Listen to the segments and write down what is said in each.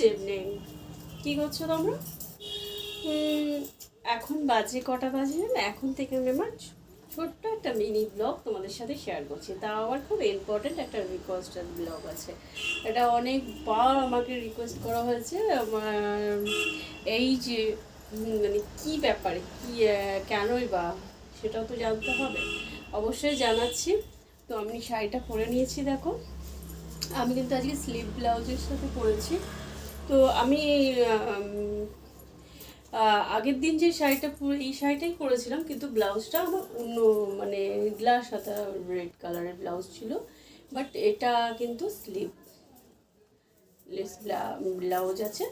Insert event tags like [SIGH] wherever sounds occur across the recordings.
Good evening কী করছ তোমরা? এখন বাজে কটা বাজে? এখন থেকে আমি আমার ছোট্ট একটা মিনি ব্লগ তোমাদের সাথে শেয়ার করছি। তা আমার খুব ইম্পর্ট্যান্ট একটা রিকোয়েস্টেড ব্লগ আছে। এটা অনেকবার আমাকে রিকোয়েস্ট করা হয়েছে। আমার, এই যে মানে কী ব্যাপারে, কী কেনই বা, সেটাও তো জানতে হবে। অবশ্যই জানাচ্ছি। তো আমি শাড়িটা পরে নিয়েছি, দেখো। আমি কিন্তু আজকে স্লিভ ব্লাউজের সাথে পরেছি। তো আমি আগের দিন যে শাড়িটা এই শাড়িটাই পরেছিলাম, কিন্তু ব্লাউজটা আমার অন্য মানে গ্লাস হাতা রেড কালারের ব্লাউজ ছিল বাট এটা কিন্তু স্লিভ লেস ব্লাউজ আছে।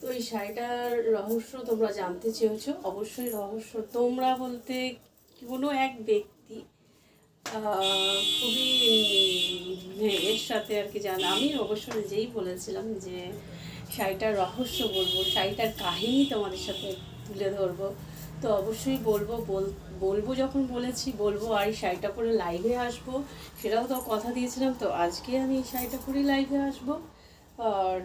তো এই শাড়িটার রহস্য তোমরা জানতে চেয়েছো, অবশ্যই রহস্য। তোমরা বলতে কোনো এক ব্যক্তি খুবই এর সাথে আর কি জানা আমি অবশ্য নিজেই বলেছিলাম যে শাড়িটার রহস্য বলব, শাড়িটার কাহিনী তোমাদের সাথে তুলে ধরবো। তো অবশ্যই বলব, বল- বলব যখন বলেছি, বলব আর এই শাড়িটা পরে লাইভে আসব। সেটাও তো কথা দিয়েছিলাম, তো আজকে আমি এই শাড়িটা পরেই লাইভে আসব। আর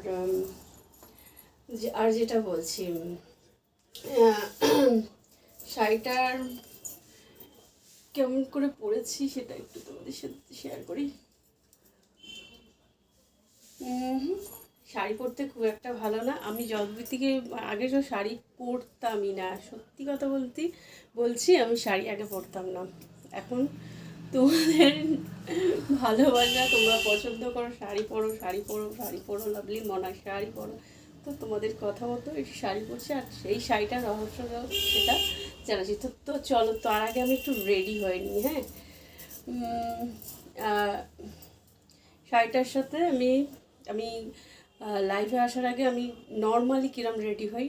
আর যেটা বলছি [CLEARS THROAT] শাড়িটার কেমন করে পড়েছি সেটা একটু তোমাদের সাথে শেয়ার করি। শাড়ি পরতে খুব একটা ভালো না। আমি যতদিন থেকে আগে তো শাড়ি পরতামই না। সত্যি কথা বলতে, বলছি, আমি শাড়ি আগে পরতাম না। এখন তোমাদের ভালোবাসা, তোমরা পছন্দ করো, শাড়ি পরো শাড়ি পরো শাড়ি পরো লাভলি মনে শাড়ি পরো। তো তোমাদের কথা মতো এই শাড়ি পরছি, আর সেই শাড়িটার রহস্য সেটা জানাচ্ছি তো তো চলো, তার আগে আমি একটু রেডি হয়ে নিই হ্যাঁ? শাড়িটার সাথে আমি আমি লাইভে আসার আগে আমি নর্মালি কিরম রেডি হই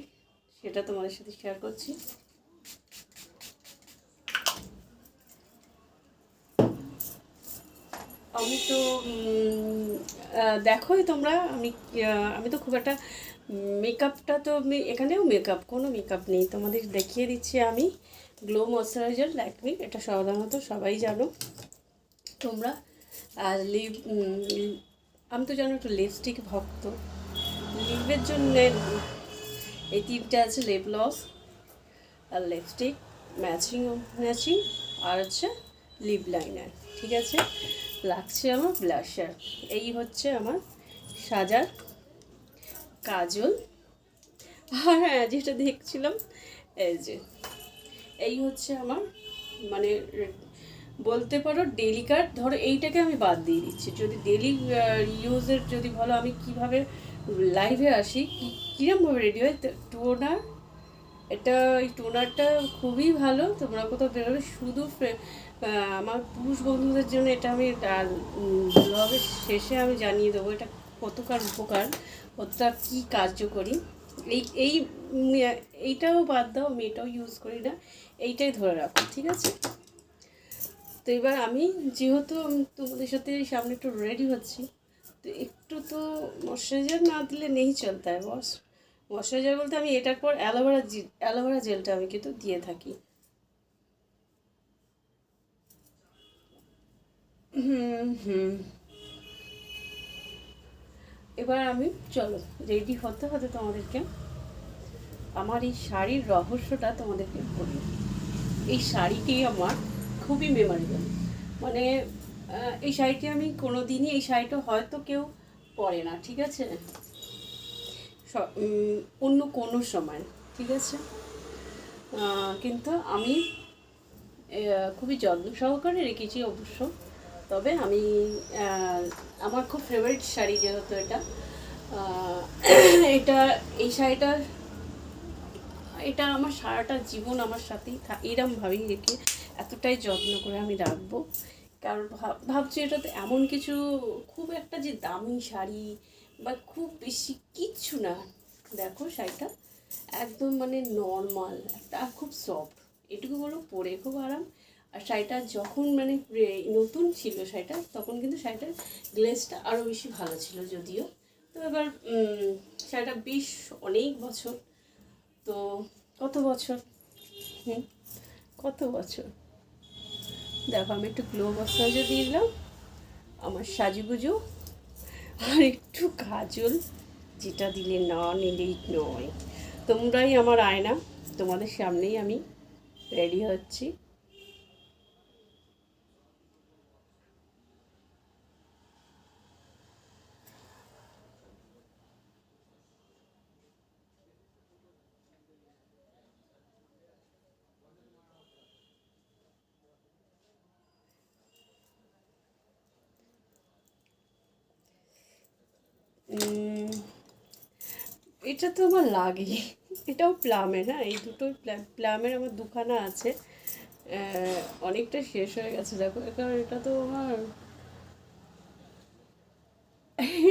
সেটা তোমাদের সাথে শেয়ার করছি। আমি তো দেখোই তোমরা, আমি আমি তো খুব একটা মেকআপটা তো এখানেও মেকআপ, কোনো মেকআপ নেই। তোমাদের দেখিয়ে দিচ্ছি আমি। গ্লো ময়শ্চারাইজার ল্যাকমি এটা সাধারণত সবাই জানো। তোমরা, আর লিপ আমি তো জানো একটু লিপস্টিক ভক্ত। লিপের জন্য এই তিনটে আছে লিপ লস আর লিপস্টিক ম্যাচিং ম্যাচিং আর হচ্ছে লিপ লাইনার ঠিক আছে? লাগছে আমার ব্লাশার এই হচ্ছে আমার সাজার কাজল। আর হ্যাঁ যেটা দেখছিলাম, এই যে, এই হচ্ছে আমার মানে বলতে পারো ডেলি কার্ড ধরো এইটাকে আমি বাদ দিয়ে দিচ্ছি। যদি ডেলি ইউজের যদি বলো আমি কীভাবে লাইভে আসি, কি কীরমভাবে রেডি হয় টোনার এটা, এই টোনারটা খুবই ভালো, তোমরা কোথাও বেরোলে শুধু আমার পুরুষ বন্ধুদের জন্য এটা আমি ব্লগের শেষে আমি জানিয়ে দেবো, এটা কতকার উপকার কতটা কী কার্যকরী? এই এই, এইটাও বাদ দাও, আমি এটাও ইউজ করি না, এইটাই ধরে রাখো, ঠিক আছে? তো এবার আমি যেহেতু তোমাদের সাথে সামনে একটু রেডি হচ্ছি, তো একটু তো ময়শ্চারাইজার না দিলে নেই চলতে হয় বস। ময়শ্চারাইজার বলতে আমি এটার পর অ্যালোভেরা অ্যালোভেরা জেলটা আমি কিন্তু দিয়ে থাকি। হুম হুম এবার আমি, চলো রেডি হতে হতে তোমাদেরকে। আমার এই শাড়ির রহস্যটা তোমাদেরকে বলি। এই শাড়িটি আমার খুবই মেমোরেবল মানে এই শাড়িটি আমি কোনো দিনই এই শাড়িটা হয়তো কেউ পরে না, ঠিক আছে? অন্য কোনো সময়, ঠিক আছে? কিন্তু আমি খুবই যত্ন সহকারে রেখেছি অবশ্য। তবে আমি আমার খুব ফেভারিট শাড়ি যেহেতু এটা [CLEARS THROAT] এটা, এই শাড়িটা, এটা আমার সারাটা জীবন আমার সাথেই এরমভাবেই রেখে এতটাই যত্ন করে আমি রাখব। কারণ ভাব- ভাবছি এটা তো এমন কিছু খুব একটা যে দামি শাড়ি বা খুব বেশি কিচ্ছু না। দেখো শাড়িটা একদম মানে নর্মাল একটা খুব সফট এটুকু বলো পরে খুব আরাম। আর শাড়িটা যখন মানে নতুন ছিল শাড়িটা, তখন কিন্তু শাড়িটার গ্লেসটা আরও বেশি ভালো ছিল যদিও। তো এবার শাড়িটা বেশ অনেক বছর, তো কত বছর? হুম, কত বছর? দেখো, আমি একটু গ্লো মশাইজও দিয়ে দিলাম, আমার সাজুগুজু, আর একটু কাজল, যেটা দিলে না নিলেই নয়। তোমরাই আমার আয়না, তোমাদের সামনেই আমি রেডি হচ্ছি। এটা তো আমার লাগে এটাও প্লামের না? এই প্লা- প্লামের আমার দুখানা আছে। অনেকটা শেষ হয়ে গেছে, দেখো। কারণ এটা তো আমার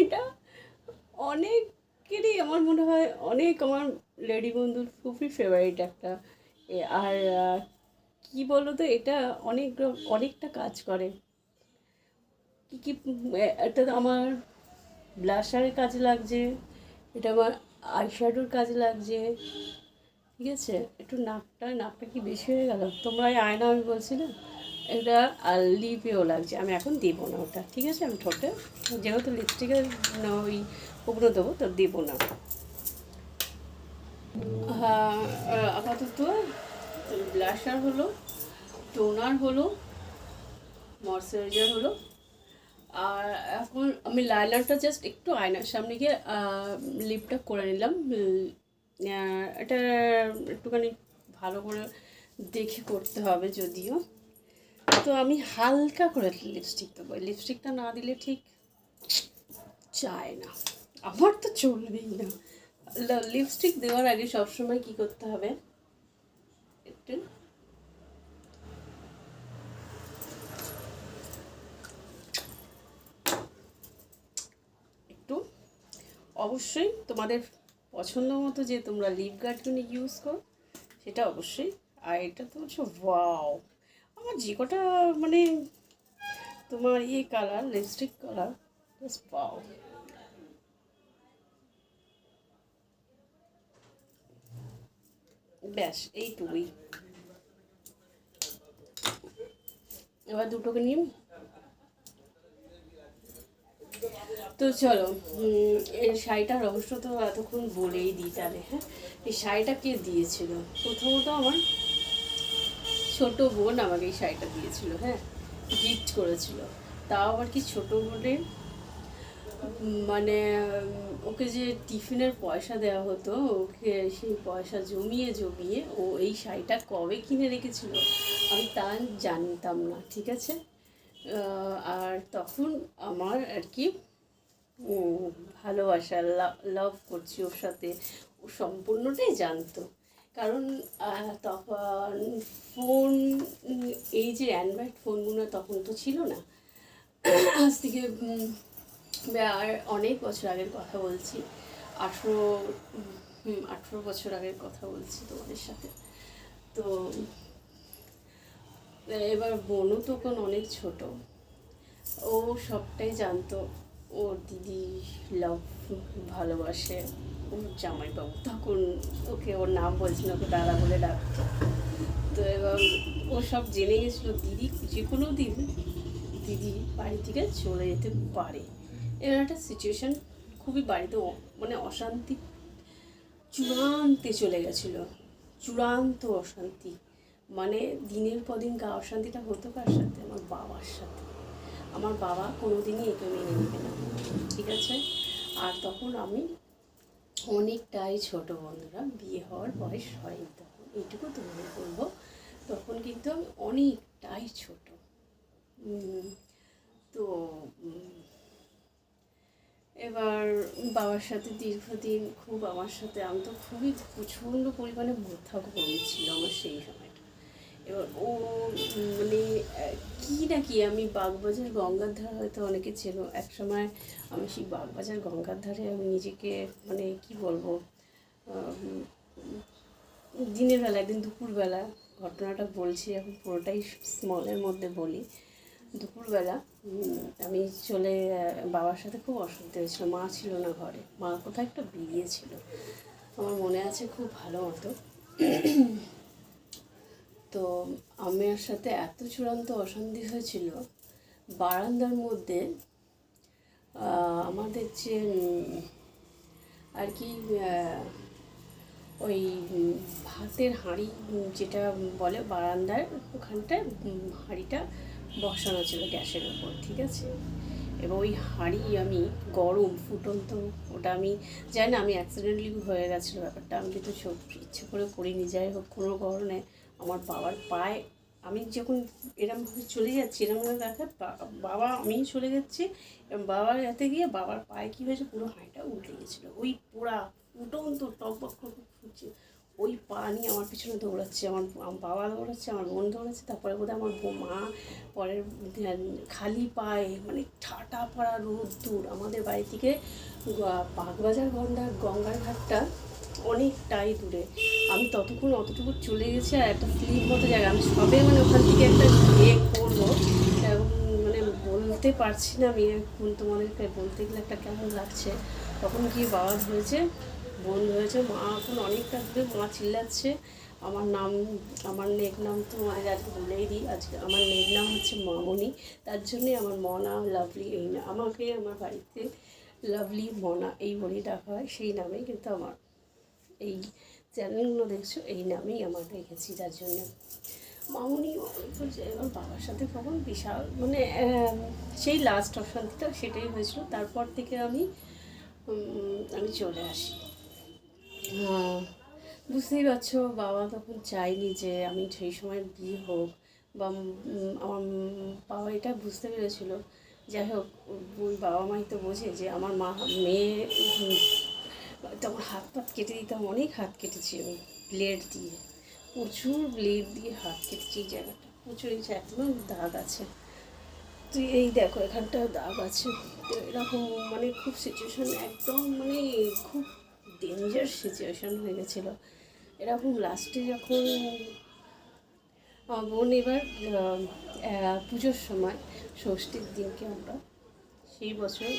এটা অনেকেরই আমার মনে হয়, অনেক আমার লেডি বন্ধুর খুবই ফেভারিট একটা। আর কি বলো তো এটা অনেক অনেকটা কাজ করে। কি কি এটা আমার ব্লাশারের কাজে লাগছে। এটা আমার আইশ্যাডোর কাজে লাগছে। ঠিক আছে? একটু নাকটা নাকটা কি বেশি হয়ে গেল? তোমরা এই আয়না আমি বলছি না? এটা লিপেও লাগছে। আমি এখন দেবো না ওটা। ঠিক আছে? আমি ঠোঁটে, যেহেতু লিপস্টিকের ওই ওগুলো দেবো, তো দেবো না। হ্যাঁ আপাতত ব্লাশার হলো টোনার হলো ময়শ্চারাইজার হলো। আর এখন আমি লাইনারটা জাস্ট একটু আয়নার সামনে গিয়ে লিপটা করে নিলাম। এটা একটুখানি ভালো করে দেখে করতে হবে যদিও। তো আমি হালকা করে লিপস্টিক দেবো। লিপস্টিকটা না দিলে ঠিক চায় না। আমার তো চলবেই না। লিপস্টিক দেওয়ার আগে সবসময় কি করতে হবে? একটু অবশ্যই তোমাদের পছন্দ মতো যে তোমরা লিপ গার্ডগুলো ইউজ করো, সেটা অবশ্যই। আর এটা তো হচ্ছে ওয়াও আমার যে কটা মানে তোমার ইয়ে colour lipstick colour just wow ব্যাস, এইটুকুই। এবার দুটোকে নিয়ে তো চলো এই শাড়িটার রহস্য তো এতক্ষণ বলেই দিই তাহলে হ্যাঁ? এই শাড়িটা কে দিয়েছিল? প্রথমত আমার ছোট বোন আমাকে এই শাড়িটা দিয়েছিল হ্যাঁ? গিফট করেছিল। তাও আবার কি ছোট বোনের মানে ওকে যে টিফিনের পয়সা দেওয়া হতো, ওকে সেই পয়সা জমিয়ে জমিয়ে ও এই শাড়িটা কবে কিনে রেখেছিল, আমি তা জানতাম না, ঠিক আছে? আর তখন আমার আর কি ভালোবাসা লাভ করছি ওর সাথে। ও সম্পূর্ণটাই জানতো। কারণ তখন ফোন এই যে অ্যান্ড্রয়েড ফোনগুলো তখন তো ছিল না। আজ থেকে আর অনেক বছর আগের কথা বলছি। আঠেরো আঠেরো বছর আগের কথা বলছি তোমাদের সাথে। তো, এবার বোনও তখন অনেক ছোট। ও সবটাই জানতো। ওর দিদি লাভ ভালোবাসে। ওর জামাইবাবু, তখন ওকে ওর নাম বলছিল, ওকে দাদা বলে ডাকতো। তো এবং ও সব জেনে গেছিল, দিদি যে কোনো দিন দিদি বাড়ি থেকে চলে যেতে পারে। এবার একটা সিচুয়েশান খুবই বাড়িতে মানে অশান্তি, চূড়ান্তে চলে গেছিল। চূড়ান্ত অশান্তি। মানে দিনের পর দিন গা অশান্তিটা হতো কার সাথে? আমার বাবার সাথে। আমার বাবা কোনোদিনই একে মেনে নেবে না, ঠিক আছে? আর তখন আমি অনেকটাই ছোট বন্ধুরা, বিয়ে হওয়ার বয়স হয়নি তখন, এইটুকু তোমাদের বলব তখন কিন্তু আমি অনেকটাই ছোট। তো এবার বাবার সাথে দীর্ঘদিন খুব, আমার সাথে আমি তো খুবই প্রচণ্ড পরিমাণে মধ্যাগ্রহণ ছিল আমার সেই সময়টা এবার ও মানে কি না কি, আমি বাগবাজার গঙ্গার ধারে হয়তো অনেকে ছিল এক সময় আমি সেই বাগবাজার গঙ্গার ধারে আমি নিজেকে মানে কি বলব দিনের বেলা, একদিন দুপুরবেলা, ঘটনাটা বলছি, এখন পুরোটাই স্মলের মধ্যে বলি। দুপুরবেলা আমি চলে বাবার সাথে খুব অসুবিধা হয়েছিল। মা ছিল না ঘরে। মা কোথায় একটা বেরিয়েছিল। আমার মনে আছে খুব ভালো মতো। তো আমার সাথে এত চূড়ান্ত অশান্তি হয়েছিল, বারান্দার মধ্যে আমাদের যে আর কি ওই ভাতের হাঁড়ি যেটা বলে বারান্দার, ওখানটায় হাঁড়িটা বসানো ছিল গ্যাসের উপর ঠিক আছে? এবং ওই হাঁড়ি আমি গরম, ফুটন্ত, ওটা আমি, জানি না, আমি অ্যাক্সিডেন্টলি হয়ে গেছিল ব্যাপারটা, আমি কিন্তু ইচ্ছে করে করিনি, যাই হোক, কোনো কারণে আমার বাবার পায়ে, আমি যখন এরমভাবে চলে যাচ্ছি এরমভাবে দেখা বাবা, আমি চলে যাচ্ছি বাবার যাতে গিয়ে বাবার পায়ে কী হয়েছে, পুরো হাঁড়িটা উল্টে গেছিল ওই পোড়া ফুটন্ত টকবক করে ফুটছে। ওই পা নিয়ে আমার পিছনে দৌড়াচ্ছে, আমার বাবা দৌড়াচ্ছে, আমার বোন দৌড়াচ্ছে, তারপরে বোধহয় আমার মা, পরের খালি পায়ে মানে ঠাটা পড়া রোদ দূর। আমাদের বাড়ি থেকে বাগবাজার গঙ্গার গঙ্গার ঘাটটা অনেকটাই দূরে। আমি ততক্ষণ অতটুকু চলে গেছি আর একটা স্লিপ মতো জায়গা। আমি সবে মানে ওখান থেকে একটা ইয়ে করব। মানে বলতে পারছি না আমি এখন তোমাদেরকে। বলতে গেলে একটা কেমন লাগছে? তখন কি বাবা ধরেছে বোন ধরেছে মা এখন অনেকটা দূরে। মা চিল্লাচ্ছে। আমার নাম, আমার নেক নাম তো তোমাদের আজকে বলেই দিই। আজকে আমার নেক নাম হচ্ছে মামনি। তার জন্যে আমার মনা লাভলি এই না আমাকে আমার বাড়িতে লাভলি মনা এই বলেই ডাকা হয়। সেই নামেই কিন্তু আমার এই চ্যানেলগুলো দেখছ এই নামেই আমার রেখেছি যার জন্য। মামনি বলছে আমার বাবার সাথে কখন বিশাল মানে সেই লাস্ট অশান্তিটা সেটাই হয়েছিল। তারপর থেকে আমি আমি চলে আসি। হ্যাঁ, বুঝতেই পারছ বাবা তখন চাইনি যে আমি সেই সময় বিয়ে হোক বা আমার বাবা এটা বুঝতে পেরেছিল। যাই হোক ওই বাবা মাই তো বোঝে যে আমার মা মেয়ে তখন হাত পাত কেটে দিতাম, অনেক হাত কেটেছি আমি ব্লেড দিয়ে। প্রচুর ব্লেড দিয়ে হাত কেটেছি এই জায়গাটা। প্রচুর, এই এখনও দাগ আছে। তো এই দেখো, এখানটা দাগ আছে। তো এরকম মানে খুব সিচুয়েশান একদম মানে খুব ডেঞ্জার সিচুয়েশান হয়ে গেছিল। এরকম লাস্টে যখন বোন এবার পুজোর সময়, ষষ্ঠীর দিনকে আমরা সেই বছর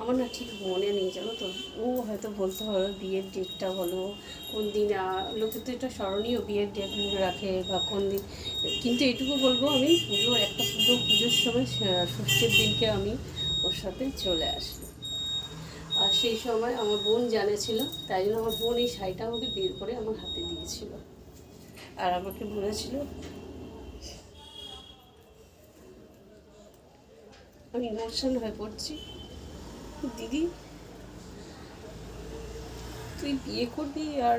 আমার না ঠিক মনে নেই, জানো তো। ও হয়তো বলতে পারো বিয়ের ডেটটা বলো, কোন দিন লোকে তো এটা স্মরণীয় বিয়ের ডেট রাখে বা কোন দিন। কিন্তু এটুকু বলব আমি পুজো একটা পুজো, পুজোর সময় ষষ্ঠীর দিনকে আমি ওর সাথে চলে আসি। আর সেই সময় আমার বোন জানেছিল তাই জন্য আমার বোন এই শাড়িটা আমাকে বের করে আমার হাতে দিয়েছিল। আর আমাকে বলেছিল আমি ইমোশন হয়ে পড়ছি। দিদি, তুই বিয়ে করবি আর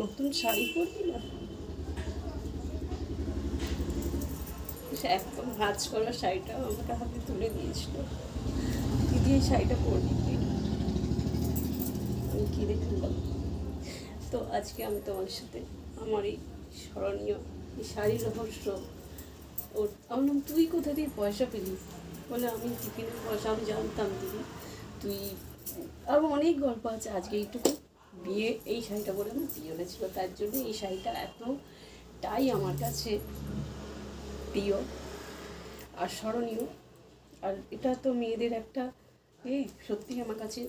নতুন শাড়ি পরবি না? একদম ভাজ করা শাড়িটা আমাকে হাতে তুলে দিয়েছিল। দিদি, এই শাড়িটা পরবি আমি কি দেখলাম তো আজকে আমি তোমার সাথে আমার এই স্মরণীয়, এই শাড়ির রহস্য, ওর আমার তুই কোথা দিয়ে পয়সা পেলি? বলে আমি টিফিনের পয়সা আমি জানতাম, দিদি। তুই আরও অনেক গল্প আছে আজকে এইটুকু। বিয়ে, এই শাড়িটা বলে আমার বিয়ে হয়েছিল তার জন্য এই শাড়িটা এতটাই আমার কাছে প্রিয় আর স্মরণীয়। আর এটা তো মেয়েদের একটা এ সত্যি আমার কাছে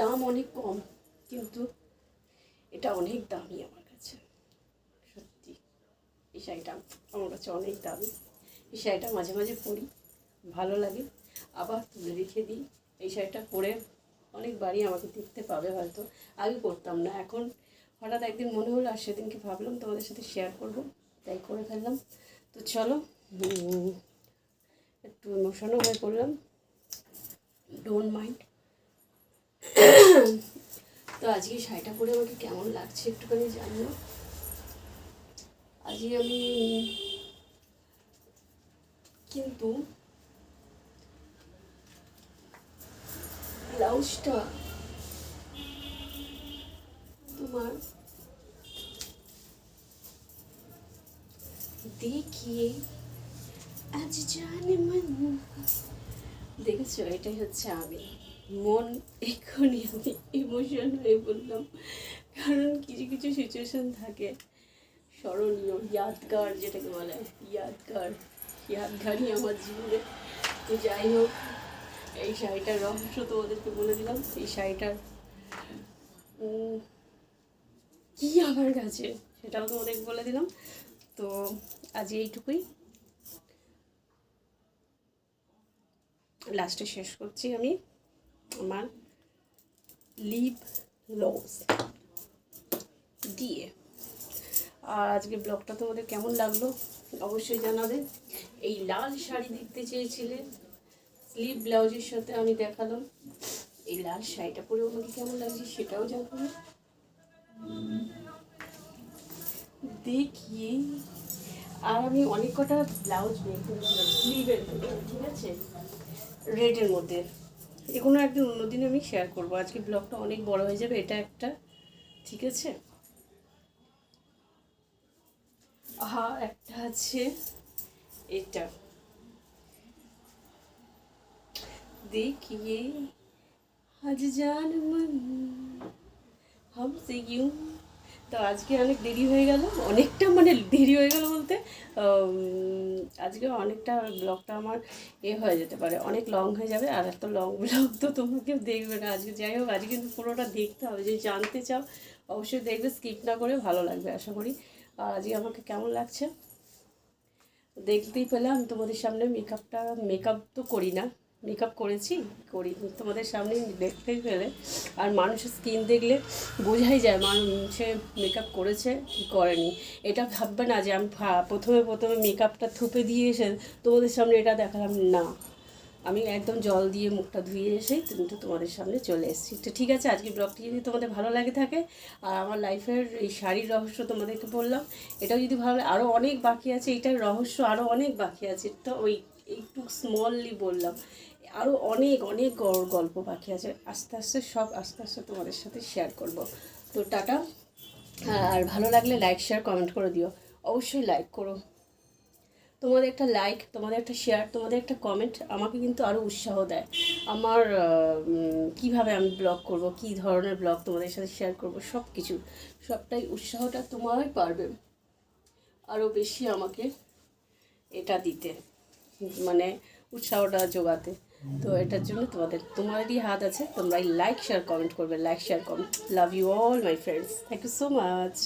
দাম অনেক কম, কিন্তু এটা অনেক দামি আমার কাছে। সত্যি, এই শাড়িটা আমার কাছে অনেক দামি। এই শাড়িটা মাঝে মাঝে পরি। ভালো লাগে। আবার তুলে রেখে দিই। এই শাড়িটা পরে অনেকবারই আমাকে দেখতে পাবে হয়তো। আগে করতাম না। এখন হঠাৎ একদিন মনে হলো আর সেদিনকে ভাবলাম তোমাদের সাথে শেয়ার করব। তাই করে ফেললাম। তো চলো একটু ইমোশনও হয়ে পড়লাম। ডোন্ট মাইন্ড তো আজকে শাড়িটা পরে আমাকে কেমন লাগছে একটুখানি জানিও। আজকে আমি কিন্তু ব্লাউজটা তোমার দেখিয়ে আজ জানে মন। দেখেছ? এটাই হচ্ছে আমি। মন এক্ষুনি আমি ইমোশন হয়ে বললাম। কারণ কিছু কিছু সিচুয়েশন থাকে স্মরণীয়, ইয়াদগার যেটাকে বলে, ইয়াদগার, ইয়াদগারই আমার জীবনে। তো যাই হোক এই শাড়িটার রহস্য তোমাদেরকে বলে দিলাম, এই শাড়িটার কি আমার কাছে সেটাও তোমাদেরকে বলে দিলাম। তো আজ এইটুকুই। লাস্টে শেষ করছি আমি আমার লিভ লস দিয়ে। আর আজকে ব্লগটা তোমাদের কেমন লাগল? অবশ্যই জানাবে। এই লাল শাড়ি দেখতে চেয়েছিলে স্লিভ ব্লাউজের সাথে আমি দেখালাম। এই লাল শাড়িটা পরে আমাকে কেমন লাগছে সেটাও জানাবে দেখি। আর আমি অনেক কটা ব্লাউজ বের স্লিভের ঠিক আছে? রেডের মধ্যে। এগুলো একদিন অন্যদিন আমি শেয়ার করব। আজকে ব্লগটা অনেক বড় হয়ে যাবে, এটা একটা, ঠিক আছে? আহা, একটা আছে। এটা। देखिए আজ জান মন হামসে ইউं তো আজকে অনেক দেরি হয়ে গেল অনেকটা মানে দেরি হয়ে গেল বলতে উম, আজকে অনেকটা ব্লগটা আমার এ হয়ে যেতে পারে অনেক লং হয়ে যাবে আর এত লং ব্লগ তো তোমরা কেউ দেখবে না আজকে যাই হোক আজকে কিন্তু পুরোটা দেখতে হবে যদি জানতে চাও অবশ্যই দেখবে স্কিপ না করে ভালো লাগবে আশা করি আর আজকে আমাকে কেমন লাগছে দেখতেই পেলাম তোমাদের সামনে মেকআপটা মেকআপ তো করি না মেকআপ করেছি, করি। তোমাদের সামনে দেখতেই পেলে। আর মানুষের স্কিন দেখলে বোঝাই যায় মানুষে মেকআপ করেছে কি করেনি। এটা ভাববে না যে আমি প্রথমে প্রথমে মেকআপটা থুপে দিয়ে এসে তোমাদের সামনে এটা দেখালাম, না। আমি একদম জল দিয়ে মুখটা ধুয়ে এসেই কিন্তু তোমাদের সামনে চলে এসেছি। তো ঠিক আছে আজকে ব্লগটি যদি তোমাদের ভালো লাগে থাকে, আর আমার লাইফের এই শাড়ির রহস্য তোমাদেরকে বললাম, এটাও যদি ভালো লাগে আরও অনেক বাকি আছে এইটার রহস্য আরও অনেক বাকি আছে, তো ওই একটু স্মললি বললাম। আরও অনেক অনেক গল্প বাকি আছে। আস্তে আস্তে সব আস্তে আস্তে তোমাদের সাথে শেয়ার করব। তো টাটা। আর ভালো লাগলে লাইক শেয়ার কমেন্ট করে দিও। অবশ্যই লাইক করো। তোমাদের একটা লাইক তোমাদের একটা শেয়ার তোমাদের একটা কমেন্ট আমাকে কিন্তু আরও উৎসাহ দেয়। আমার কীভাবে আমি ব্লগ করব, কি ধরনের ব্লগ তোমাদের সাথে শেয়ার করব সব কিছু সবটাই উৎসাহটা তোমারই পারবে। আরও বেশি আমাকে এটা দিতে মানে উৎসাহটা যোগাতে তো এটার জন্য তোমাদের তোমারই হাত আছে তোমরা লাইক শেয়ার কমেন্ট করবে like share comment love you all my friends thank you so much